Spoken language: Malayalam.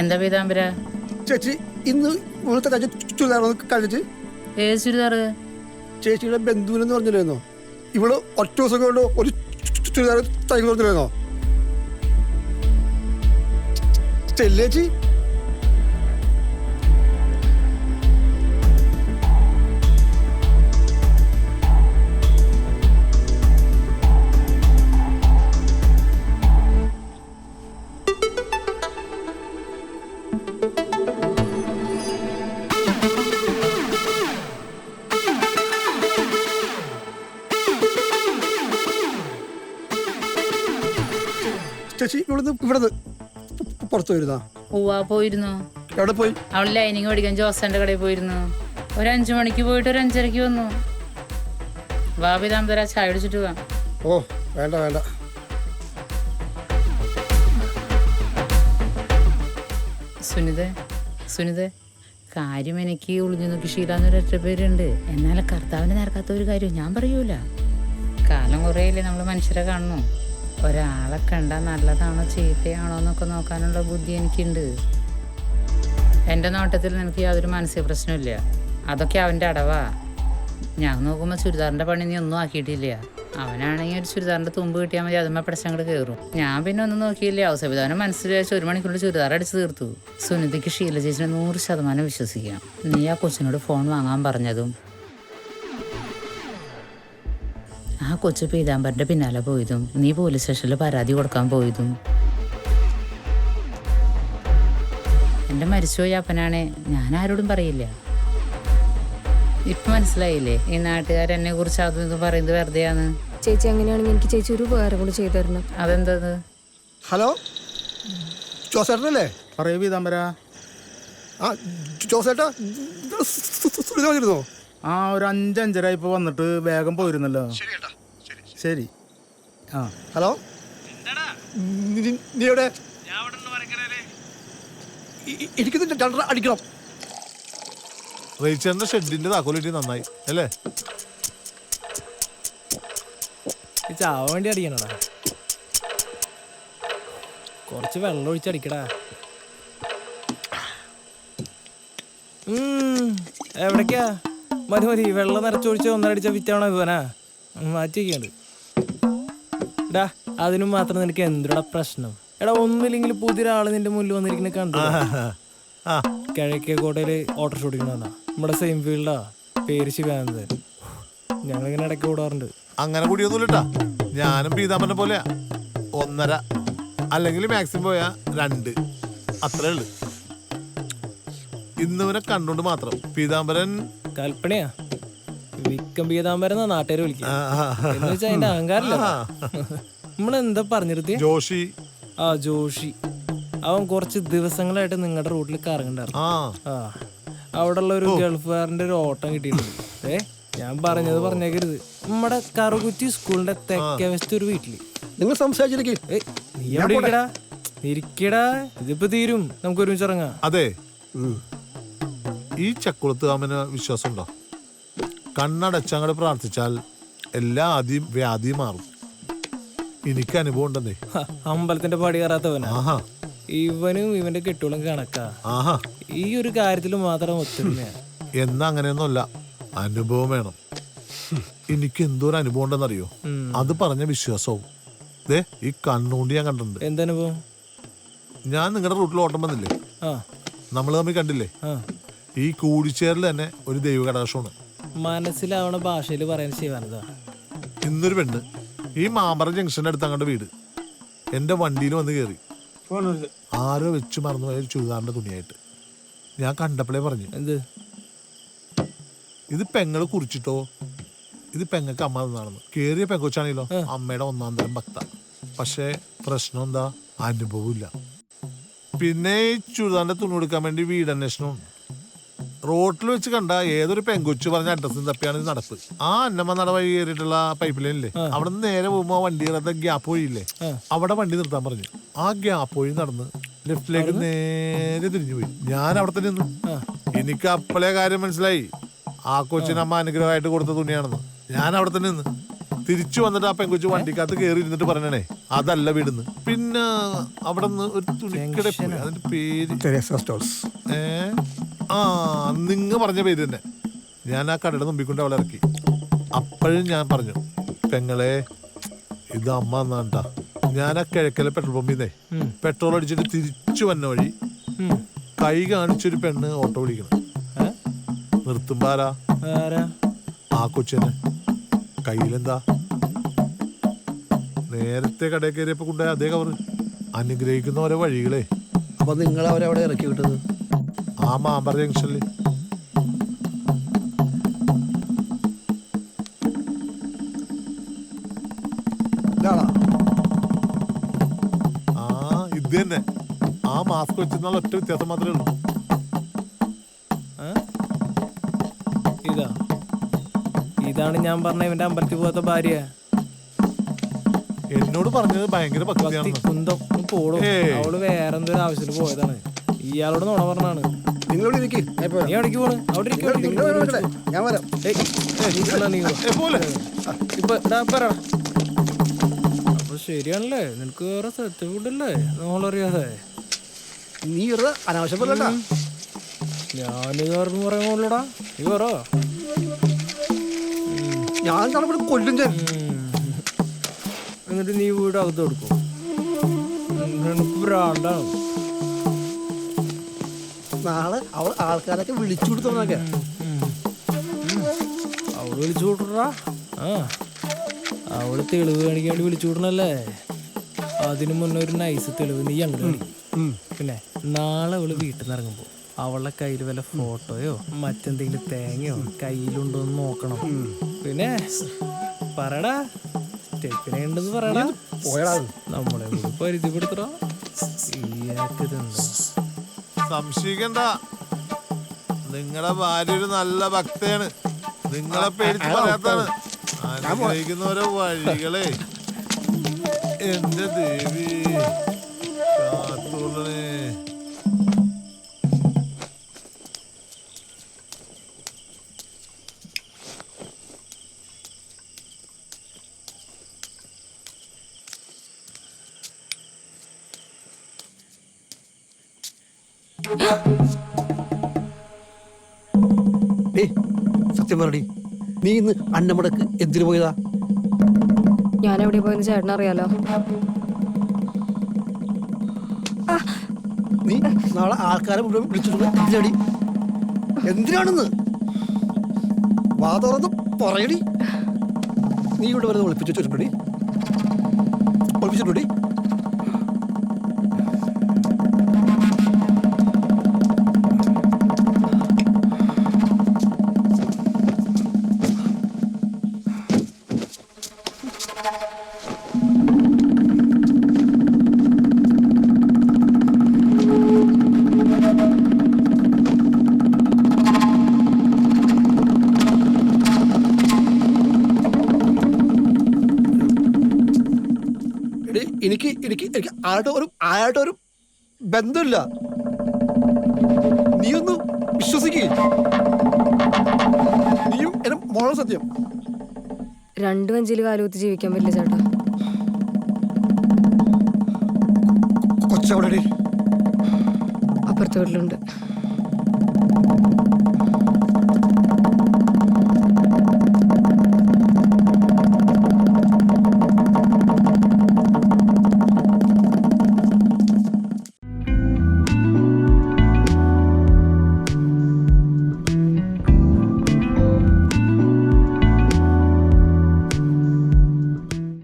എന്താ പീതാംബര ചേച്ചി ഇന്ന് ഇവിടുത്തെ കാഴ്ച ചുരിദാർ കഴിച്ച് ഏത് ചുരിദാറ്? ചേച്ചിയുടെ ബന്ധുവിനെന്ന് പറഞ്ഞില്ലായിരുന്നോ ഇവൾ ഒറ്റ ദിവസം കൊണ്ട് ഒരു ചുരിദാർ തൈ പറഞ്ഞില്ലായിരുന്നോ ചെല്ലേച്ചി ചേച്ചി ഇവിടുന്ന് ഇവിടുന്ന് പുറത്തു വരുന്ന ഉവ്വാ പോയിരുന്നു? എവിടെ പോയി? അവൾ ലൈനിങ് മേടിക്കാൻ ജോസന്റെ കടയിൽ പോയിരുന്നു. ഒരു അഞ്ചു മണിക്ക് പോയിട്ട് ഒരു അഞ്ചരക്ക് വന്നു. ചായ അടിച്ചിട്ട് പോവാം ഓ വേണ്ട വേണ്ട. സുനിത സുനിത. കാര്യം എനിക്ക് ഒളിഞ്ഞു നോക്കി ശീലാന്നൊരു എത്ര പേരുണ്ട്. എന്നാലും കർത്താവിന് നേർക്കാത്ത ഒരു കാര്യം ഞാൻ പറയൂല. കാലം കുറേയല്ലേ നമ്മൾ മനുഷ്യരെ കാണുന്നു. ഒരാളെ കണ്ടാൽ നല്ലതാണോ ചീത്തയാണോ എന്നൊക്കെ നോക്കാനുള്ള ബുദ്ധി എനിക്കുണ്ട്. എന്റെ നോട്ടത്തിൽ നിനക്ക് യാതൊരു മാനസിക പ്രശ്നമില്ല അതൊക്കെ അവന്റെ അടവാ. ഞാൻ നോക്കുമ്പോൾ ചുരിദാറിന്റെ പണി നീ ഒന്നും ആക്കിയിട്ടില്ല. അവനാണെങ്കിൽ ഒരു ചുരിദാറിന്റെ തുമ്പ് കിട്ടിയാൽ മതി അതുമ്മ പ്രശ്നങ്ങൾ കയറും ഞാൻ പിന്നെ ഒന്നും നോക്കിയില്ല. അവസവിധാനം മനസ്സിൽ വെച്ച് ഒരു മണിക്കൂറിൽ ചുരിദാർ അടിച്ച് തീർത്തു. സുനിതയ്ക്ക് ഷീല ചേച്ചിനെ നൂറ് ശതമാനം വിശ്വസിക്കാം. നീ ആ കൊച്ചിനോട് ഫോൺ വാങ്ങാൻ പറഞ്ഞതും ആ കൊച്ചു പീതാംബരന്റെ പിന്നാലെ പോയതും നീ പോലീസ് സ്റ്റേഷനിൽ പരാതി കൊടുക്കാൻ പോയതും. എന്റെ മരിച്ചുപോയി അപ്പനാണ്. ഞാൻ ആരോടും പറയില്ല. ഇപ്പൊ മനസ്സിലായില്ലേ? ഈ നാട്ടുകാരെന്നെ കുറിച്ച് അതും ഇതും പറയുന്നത് വെറുതെയാന്ന് ചേച്ചി അങ്ങനെയാണെങ്കിൽ എനിക്ക് ചേച്ചി ഒരു ഉപകാരം കൂടി ചെയ്തു തരണം. അതെന്തത്? ഹലോ? ജോസേട്ടനല്ലേ? പറയൂ പീതാംബര. ആ ജോസേട്ടാ വന്നിരുന്നോ ആ ഒരു അഞ്ചഞ്ചര ഇപ്പൊ വന്നിട്ട് വേഗം പോയിരുന്നല്ലോ. ശരി ആ. ഹലോ? നീ- എവിടെ? ഇ- ഇ- എനിക്കിത് രണ്ടര അടിക്കണം. റേച്ചറിന്റെ ഷെഡിന്റെ താക്കോലിട്ടി നന്നായി അല്ലേ? ഈ ചാവാൻ വേണ്ടി അടിക്കണടാ? കുറച്ച് വെള്ളം ഒഴിച്ചടിക്കടാ എവിടേക്കാ? മതി മതി വെള്ളം നിറച്ചൊഴിച്ച് ഒന്നരടിച്ച വിറ്റാണോ ഇവനാ മാറ്റി വയ്ക്കണ്ട് അതിനും മാത്രം നിനക്ക് എന്തുടാ പ്രശ്നം? എടാ ഒന്നുമില്ലെങ്കിൽ പുതിയൊരാൾ നിന്റെ മുന്നിൽ വന്നിരിക്കുന്ന കണ്ടു? കിഴക്കേ കോട്ടയിൽ ഓട്ടോ ഓടിക്കണ നമ്മുടെ സെയിം ഫീൽഡാ. പേര് ശിവാനന്ദൻ ഞങ്ങളിങ്ങനെ ഇടയ്ക്ക് ഓടാറുണ്ട് അങ്ങനെ കൂടിയൊന്നുമില്ലട്ടാ. ഞാനും പീതാമ്പരനെ പോലെയാ. ഒന്നര അല്ലെങ്കിൽ മാക്സിമം പോയാ രണ്ട്. അത്രേ ഉള്ളു. ഇന്നിവനെ കണ്ടുകൊണ്ട് മാത്രം. പീതാംബരൻ കൽപ്പനയാ. വിക്കം നാട്ടുകാർ വിളിക്കുക ആ. എന്ന് വെച്ചാ അതിന്റെ അഹങ്കാരല്ല? നമ്മളെന്താ പറഞ്ഞിരുത്തി ജോഷി. ആ ജോഷി. അവൻ കുറച്ച് ദിവസങ്ങളായിട്ട് നിങ്ങളുടെ റൂട്ടിൽ കറങ്ങണ്ടായിരുന്നു ആ. അവിടെ ഉള്ള ഒരു ഗൾഫുകാരന്റെ ഒരു ഓട്ടം കിട്ടിയിട്ടുണ്ട്. ഏ ഞാൻ പറഞ്ഞത് പറഞ്ഞേക്കരുത്. നമ്മുടെ കറുകുറ്റി സ്കൂളിന്റെ തെക്കേ വശത്ത് ഒരു വീട്ടിൽ. നിങ്ങൾ സംസാരിച്ചിരിക്കും. നീ എവിടെ ഇരിക്കടാ? ഇരിക്കടാ. ഇതിപ്പോ തീരും. നമുക്ക് ഒരുമിച്ച് ഇറങ്ങാം. അതെ. ഈ ചക്കുളത്ത് അമ്മന് വിശ്വാസമുണ്ടോ? കണ്ണടച്ചങ്ങട് പ്രാർത്ഥിച്ചാൽ എല്ലാ ആദ്യം വ്യാധി മാറും. എനിക്ക് അനുഭവം ഉണ്ടെന്നേ ഹ, അമ്പലത്തിന്റെ പാടി കയറാത്തവനാ. ആഹാ. ഇവനും ഇവന്റെ കെട്ടുകളും കണക്കാ. ആഹാ. ഈ ഒരു കാര്യത്തിൽ മാത്രം ഒത്തൊരുമയാ. എന്നാ അങ്ങനെയൊന്നുമല്ല. അനുഭവം വേണം. എനിക്ക് എന്തോ അനുഭവം ഉണ്ടെന്നറിയോ. അത് പറഞ്ഞ വിശ്വാസവും. ദേ ഈ കണ്ണുകൊണ്ട് ഞാൻ കണ്ടിട്ടുണ്ട്. എന്തനുഭവം ഞാൻ നിങ്ങളുടെ റൂട്ടിൽ ഓട്ടം വന്നില്ലേ? ആ. നമ്മൾ തമ്മിൽ കണ്ടില്ലേ? ആ. ഈ കൂടിച്ചേരൽ തന്നെ ഒരു ദൈവ കടാക്ഷമാണ് മനസ്സിലാവണ ഭാഷയിൽ പറയാൻ ശിവാനന്ദ ഇന്നൊരു പെണ്ണ് ഈ മാമ്പറ ജംഗ്ഷന്റെ അടുത്ത് അങ്ങോട്ട് വീട്. എന്റെ വണ്ടിയിൽ വന്ന് കയറി ആരോ വെച്ച് മറന്നു പോയ ഒരു ചുരിദാറിന്റെ തുണിയായിട്ട്. ഞാൻ കണ്ടപ്പോഴേ പറഞ്ഞു എന്ത്? ഇത് പെങ്ങൾ കുറിച്ചിട്ടോ? ഇത് പെങ്ങൾക്ക് അമ്മ തന്നാണെന്ന്. കേറിയ പെങ്കൊച്ചാണെങ്കിലോ അമ്മയുടെ ഒന്നാം തരം ഭക്ത. പക്ഷേ പ്രശ്നം എന്താ? അനുഭവമില്ല പിന്നെ ഈ ചുരിദാറിന്റെ തുണി കൊടുക്കാൻ വേണ്ടി വീടന്വേഷണം റോട്ടിൽ വെച്ച് കണ്ട ഏതൊരു പെങ്കൊച്ചു പറഞ്ഞ അഡ്രസ്സിന് തപ്പിയാണ് ഇത് നടപ്പ്. ആ അന്നമ്മ നട വഴി കയറിയിട്ടുള്ള പൈപ്പ് ലൈനില്ലേ അവിടെ നിന്ന് നേരെ പോകുമ്പോ ആ വണ്ടി കയറാത്ത ഗ്യാപ്പ് വഴിയില്ലേ? അവിടെ വണ്ടി നിർത്താൻ പറഞ്ഞു. ആ ഗ്യാപ്പ് വഴി നടന്ന് ലെഫ്റ്റിലേക്ക് നേരെ തിരിഞ്ഞു പോയി. ഞാൻ അവിടെ തന്നെ നിന്നു. എനിക്ക് അപ്പളേ കാര്യം മനസ്സിലായി. ആ കൊച്ചിന് അമ്മ അനുഗ്രഹമായിട്ട് കൊടുത്ത തുണിയാണെന്ന്. ഞാൻ അവിടെ തന്നെ നിന്ന്. തിരിച്ചു വന്നിട്ട് ആ പെങ്കൊച്ചു വണ്ടിക്കകത്ത് കയറി ഇരുന്നിട്ട് പറഞ്ഞേ അതല്ല വീടുന്ന്. പിന്നെ അവിടെ നിന്ന് ഒരു തുണിക്കട പോയി അതിന്റെ പേര് ഏ? ആ നിങ്ങ പറഞ്ഞ പേര് തന്നെ. ഞാൻ ആ കടയുടെ മുമ്പിൽ കൊണ്ട് അവളെ ഇറക്കി. അപ്പോഴും ഞാൻ പറഞ്ഞു പെങ്ങളെ ഇത് അമ്മ എന്നാണ്ടാ ഞാൻ ആ കിഴക്കലെ പെട്രോൾ പമ്പിന്നേ പെട്രോൾ അടിച്ചിട്ട് തിരിച്ചു വന്ന വഴി. കൈ കാണിച്ചൊരു പെണ്ണ് ഓട്ടോ വിളിക്കണം. നിർത്തുമ്പാരാ. നിർത്തുമ്പോ ആരാ? ആരാ ആ കൊച്ചിനെ കയ്യിലെന്താ? നേരത്തെ കടയിൽ കയറിയപ്പോ കൊണ്ടുപോയ അതേ കവർ അനുഗ്രഹിക്കുന്ന ഓരോ വഴികളെ. അപ്പൊ നിങ്ങൾ അവരെ അവിടെ ഇറക്കി വിട്ടത്? ആ മാമ്പറ ജംഗ്ഷനിൽ തന്നെ ആ മാസ്ക് വെച്ചിരുന്നാൽ ഒറ്റ വ്യത്യാസം മാത്രമേ ഉള്ളൂ? ഇതാ. ഇതാണ് ഞാൻ പറഞ്ഞ ഇവന്റെ അമ്പലത്തിൽ പോകാത്ത ഭാര്യ. എന്നോട് പറഞ്ഞത് ഭയങ്കര ഭക്തി ഭക്തിയാണെന്ന്. കുന്തം ഒന്ന് പോടും അവൾ വേറെ എന്തൊരു ആവശ്യത്തിന് പോയതാണ്. ഇയാളോട് നുണ പറഞ്ഞാണ്. ഞാൻ നീ പോണ്? അവിടെ വരാം. ഇപ്പൊ ഇടാ പറ ശരിയാണല്ലേ? നിനക്ക് വേറെ സർട്ടിഫിക്കറ്റ് നമ്മളറിയാതെ. നീ വെറുതെ അനാവശ്യം പറയണ്ട ഞാനിത് പറഞ്ഞു പറയുമ്പോടാ നീ പറ. ഞാൻ തണുപ്പിൽ കൊല്ലും ഞാൻ? എന്നിട്ട് നീ വീട് അകത്ത് കൊടുക്കും നിനക്ക് നാളെ അവൾ ആൾക്കാരൊക്കെ വിളിച്ചു കൊടുത്തോന്നൊക്കെ അവൾ വിളിച്ചു കൊടുക്കടാ ആ. അവൾ തെളിവ് കാണിക്കാൻ വേണ്ടി വിളിച്ചു അതിനു മുന്നേ ഒരു നൈസ് തെളിവ് നീ അങ്ങോട്ട് പിന്നെ നാളെ അവൾ വീട്ടിൽ നിന്ന് ഇറങ്ങുമ്പോ അവളുടെ കയ്യിൽ വല്ല ഫോട്ടോയോ മറ്റെന്തെങ്കിലും തേങ്ങയോ കയ്യിലുണ്ടോ എന്ന് നോക്കണം. പിന്നെ പറയടാ സ്റ്റെപ്പിനെ ഉണ്ടെന്ന് പറയടാ പോയടാ. നമ്മളെ കൂടി സംശയിക്കണ്ട. നിങ്ങളെ ഭാര്യ ഒരു നല്ല ഭക്തയാണ്. നിങ്ങളെ പേടിച്ച് പറയാത്താണ് അനുഗ്രഹിക്കുന്ന ഓരോ വഴികളെ. എന്റെ ദേവി കാത്തോളണേ സത്യം പറടി നീ ഇന്ന് അന്നമടക്ക് എന്തിനു പോയതാ? ഞാൻ എവിടെ പോയെന്ന് ചേട്ടൻ അറിയാലോ. നീ നാളെ ആൾക്കാരെ മുഴുവൻ വിളിച്ചിട്ടുണ്ട്. എന്തിനടി? എന്തിനാണെന്ന്? വാ തുറന്ന് പറയടി. നീ ഇവിടെ വരുന്ന ഒളിപ്പിച്ചു വെച്ചിട്ടുണ്ടടി? ഒളിപ്പിച്ചിട്ടുണ്ടടി? എനിക്ക് എനിക്ക് എനിക്ക് ആരുടെ ഒരു ആരുടെ ഒരു ബന്ധമില്ല. നീ ഒന്ന് വിശ്വസിക്കേ. നീയും എന്നെ മോളെ സത്യം. രണ്ടു അഞ്ചിൽ കാലുകുത്തി ജീവിക്കാൻ പറ്റില്ല ചേട്ടാ. കൊച്ചവിടെ അപ്പുറത്തെ വീട്ടിലുണ്ട്.